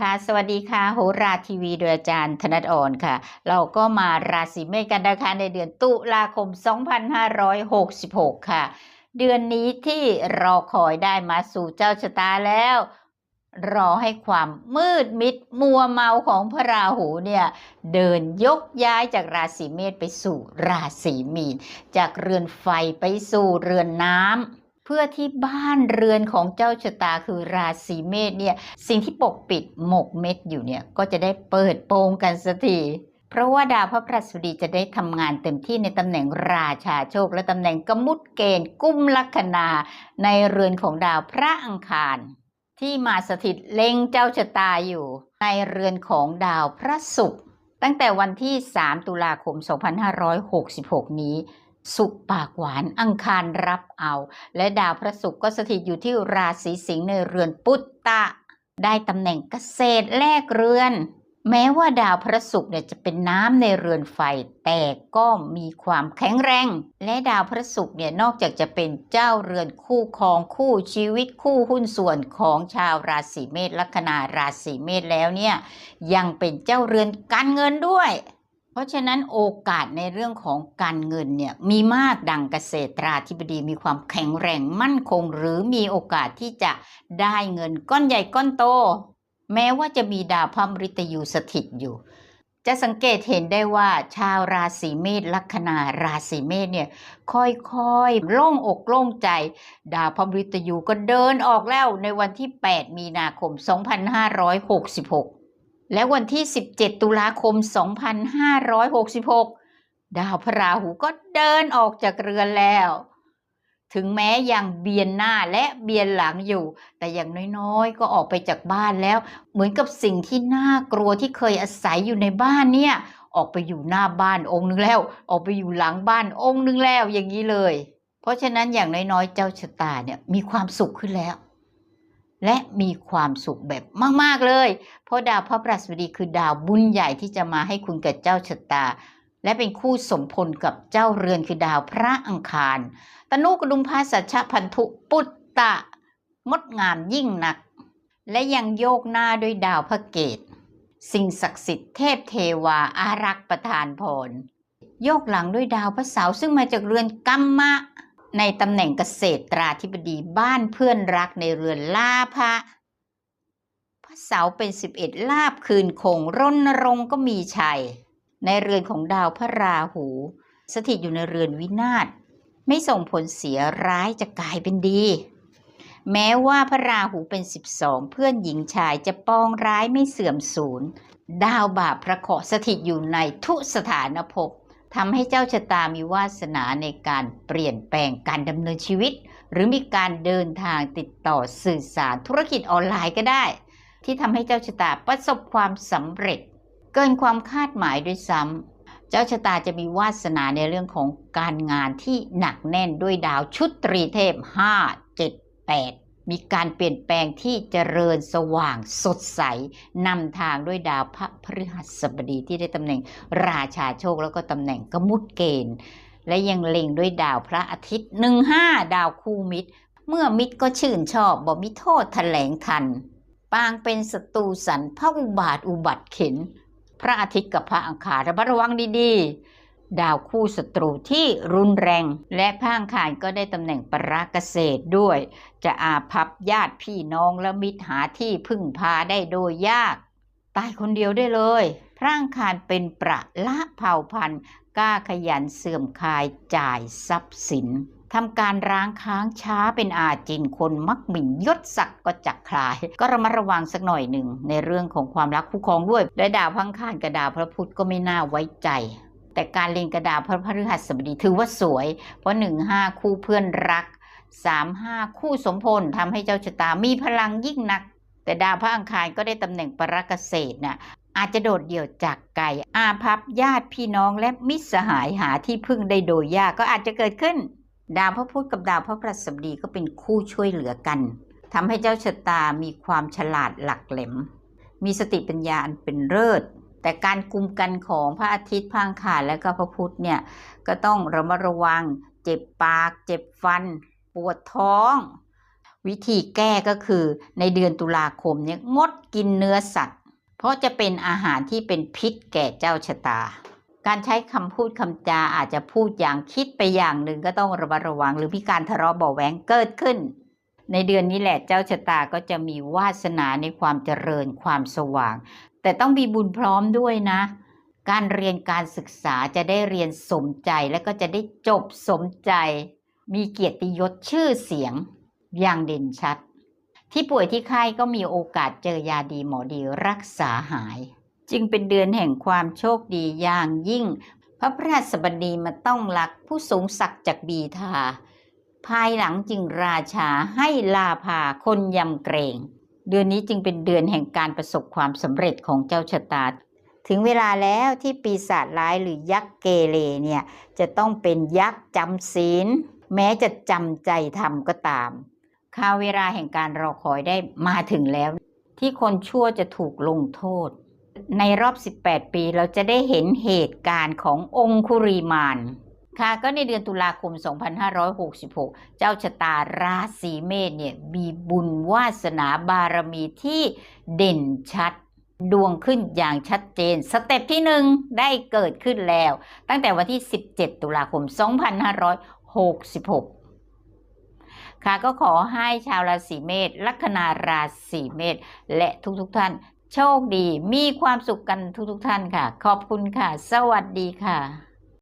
ค่ะ สวัสดีค่ะ โหราทีวีโดยอาจารย์ธนัทอ่อนค่ะ เราก็มาราศีเมษกันนะคะในเดือนตุลาคม 2566 ค่ะ เดือนนี้ที่รอคอยได้มาสู่เจ้าชะตาแล้ว รอให้ความมืดมิดมัวเมาของพระราหูเนี่ย เดินยกย้ายจากราศีเมษไปสู่ราศีมีน จากเรือนไฟไปสู่เรือนน้ำ พื่อที่บ้านเรือนของเจ้าชะตาคือราศีเมษเนี่ยสิ่งที่ปกปิดหมกเม็ดอยู่เนี่ยก็จะได้เปิดโปงกันสักทีเพราะว่าดาวพระพฤหัสบดีจะได้ทำงานเต็มที่ในตำแหน่งราชาโชค และตำแหน่งกมุตเกณฑ์กุ้มลัคนาในเรือนของดาวพระอังคาร ที่มาสถิตเล็งเจ้าชะตาอยู่ ในเรือนของดาวพระศุกร์ตั้งแต่วันที่ 3 ตุลาคม 2566 นี้ สุขปากหวานอังคารรับเอา และดาวพระศุกร์ก็สถิตอยู่ที่ราศีสิงห์ในเรือนปุตตะ ได้ตำแหน่งเกษตรแลกเรือน แม้ว่าดาวพระศุกร์เนี่ยจะเป็นน้ำในเรือนไฟ แต่ก็มีความแข็งแรง และดาวพระศุกร์เนี่ยนอกจากจะเป็นเจ้าเรือนคู่ครองคู่ชีวิตคู่หุ้นส่วนของชาวราศีเมษลัคนาราศีเมษแล้วเนี่ยยังเป็นเจ้าเรือนการเงินด้วย ราะฉะนั้นโอกาสในเรื่องของการเงินเนี่ยมีมากดังเกษตราธิบดีมีความแข็งแรงมั่นคง หรือมีโอกาสที่จะได้เงินก้อนใหญ่ก้อนโต แม้ว่าจะมีดาวพระมฤตยูสถิตอยู่ จะสังเกตเห็นได้ว่าชาวราศีเมษลัคนาราศีเมษเนี่ยค่อยๆ โล่งอกโล่งใจ ดาวพระมฤตยูก็เดินออกแล้วในวันที่ 8 มีนาคม 2566 และวันที่ 17 ตุลาคม 2566 ดาวพระราหูก็เดินออกจากเรือนแล้ว ถึงแม้ยังเบียนหน้าและเบียนหลังอยู่ แต่อย่างน้อยๆ ก็ออกไปจากบ้านแล้ว เหมือนกับสิ่งที่น่ากลัวที่เคยอาศัยอยู่ในบ้านเนี่ย ออกไปอยู่หน้าบ้านองค์นึงแล้ว ออกไปอยู่หลังบ้านองค์นึงแล้วอย่างนี้เลย เพราะฉะนั้นอย่างน้อยๆ เจ้าชะตาเนี่ยมีความสุขขึ้นแล้ว และมีความสุขแบบมาก ๆ เลย เพราะดาวพระประสบดีคือดาวบุญใหญ่ที่จะมาให้คุณกับเจ้าชะตา และเป็นคู่สมพลกับเจ้าเรือนคือดาวพระอังคาร ตนุกดุมพาสัชะพันธุปุตตะ งดงามยิ่งนัก และยังโยกหน้าด้วยดาวพระเกต สิ่งศักดิ์สิทธิ์เทพเทวาอารักษ์ประทานพร โยกหลังด้วยดาวพระเสาร์ซึ่งมาจากเรือนกัมมะ ในตำแหน่งเกษตราธิบดีบ้านเพื่อนรักในเรือนลาภะพระเสาเป็น11ลาบคืนคงรณรงก็มีชัย ในเรือนของดาวพระราหู สถิตอยู่ในเรือนวินาศไม่ส่งผลเสียร้ายจะกลายเป็นดี แม้ว่าพระราหูเป็น12เพื่อนหญิงชายจะปองร้ายไม่เสื่อมสูญดาวบาปพระเคราะห์สถิตอยู่ในทุสถานภพ ทำให้เจ้าชะตามีวาสนาในการเปลี่ยนแปลงการดำเนินชีวิต หรือมีการเดินทางติดต่อสื่อสารธุรกิจออนไลน์ก็ได้ ที่ทำให้เจ้าชะตาประสบความสำเร็จ เกินความคาดหมายด้วยซ้ำเจ้าชะตาจะมีวาสนาในเรื่องของการงานที่หนักแน่นด้วยดาวชุดตรีเทพ 5 7 8 มีการเปลี่ยนแปลงที่เจริญสว่างสดใสนำทางด้วยดาวพระพฤหัสบดีที่ได้ตำแหน่งราชาโชคแล้วก็ตำแหน่งกมุตเกณฑ์ และยังเล็งด้วยดาวพระอาทิตย์15ดาวคู่มิตร เมื่อมิตรก็ชื่นชอบบ่มีโทษแถลงทัน ปางเป็นศัตรูสันพระอุบาทอุบัติเข็น พระอาทิตย์กับพระอังคารระมัดระวังดีๆ ดาวคู่ศัตรูที่รุนแรง และพระอังคารก็ได้ตำแหน่งปราเกษตรด้วย จะอาภัพญาติพี่น้องและมิตรหาที่พึ่งพาได้โดยยาก ตายคนเดียวได้เลยพระอังคารเป็นประละเผ่าพันธุ์กล้าขยันเสื่อมคายจ่ายทรัพย์สินทำการร้างค้างช้าเป็นอาจินคนมักหมิ่นยศศักดิ์ก็จักคลาย ก็ระมัดระวังสักหน่อยหนึ่งในเรื่องของความรักคู่ครองด้วย และดาวพังคารกับดาวพระพุธก็ไม่น่าไว้ใจ แต่การเล็งกระดาวพระพฤหัสบดีถือว่าสวย เพราะหนึ่งห้าคู่เพื่อนรักสามห้าคู่สมพลทำให้เจ้าชะตามีพลังยิ่งนัก แต่ดาวพระอังคารก็ได้ตำแหน่งปราเกษตรน่ะอาจจะโดดเดี่ยวจากไกลอาภัพญาติพี่น้องและมิตรสหายหาที่พึ่งได้โดยยากก็อาจจะเกิดขึ้น ดาวพระพุธกับดาวพระพฤหัสบดีก็เป็นคู่ช่วยเหลือกันทำให้เจ้าชะตามีความฉลาดหลักแหลม มีสติปัญญาอันเป็นเลิศ แต่การกุมกันของพระอาทิตย์พังคารและก็พระพุธเนี่ยก็ต้องระมัดระวัง เจ็บปาก เจ็บฟัน ปวดท้อง วิธีแก้ก็คือในเดือนตุลาคมเนี่ยงดกินเนื้อสัตว์ เพราะจะเป็นอาหารที่เป็นพิษแก่เจ้าชะตา การใช้คำพูดคำจาอาจจะพูดอย่างคิดไปอย่างหนึ่งก็ต้องระมัดระวัง หรือมีการทะเลาะเบาแหวงเกิดขึ้น ในเดือนนี้แหละเจ้าชะตาก็จะมีวาสนาในความเจริญความสว่าง แต่ต้องมีบุญพร้อมด้วยนะ การเรียนการศึกษาจะได้เรียนสมใจและก็จะได้จบสมใจ มีเกียรติยศชื่อเสียงอย่างเด่นชัด ที่ป่วยที่ไข้ก็มีโอกาสเจอยาดีหมอดีรักษาหาย จึงเป็นเดือนแห่งความโชคดีอย่างยิ่ง พระพระราชบดีมาต้องรักผู้สูงศักดิ์จากบีทา ภายหลังจึงราชาให้ลาภาคนยำเกรง เดือนนี้จึงเป็นเดือนแห่งการประสบความสำเร็จของเจ้าชะตา ถึงเวลาแล้วที่ปีศาจร้ายหรือยักษ์เกเรเนี่ยจะต้องเป็นยักษ์จำศีล แม้จะจำใจทำก็ตามข่าวเวลาแห่งการรอคอยได้มาถึงแล้ว ที่คนชั่วจะถูกลงโทษ ในรอบ 18 ปีเราจะได้เห็นเหตุการณ์ขององคุรีมาน ค่ะก็ในเดือนตุลาคม 2566 เจ้าชะตาราศีเมษเนี่ยมีบุญวาสนาบารมีที่เด่นชัดดวงขึ้นอย่างชัดเจน สเต็ปที่หนึ่งได้เกิดขึ้นแล้ว ตั้งแต่วันที่ 17 ตุลาคม 2566ค่ะก็ขอให้ชาวราศีเมษลัคนาราศีเมษและทุกๆทท่าน โชคดีมีความสุขกันทุกๆทท่านค่ะ ขอบคุณค่ะ สวัสดีค่ะ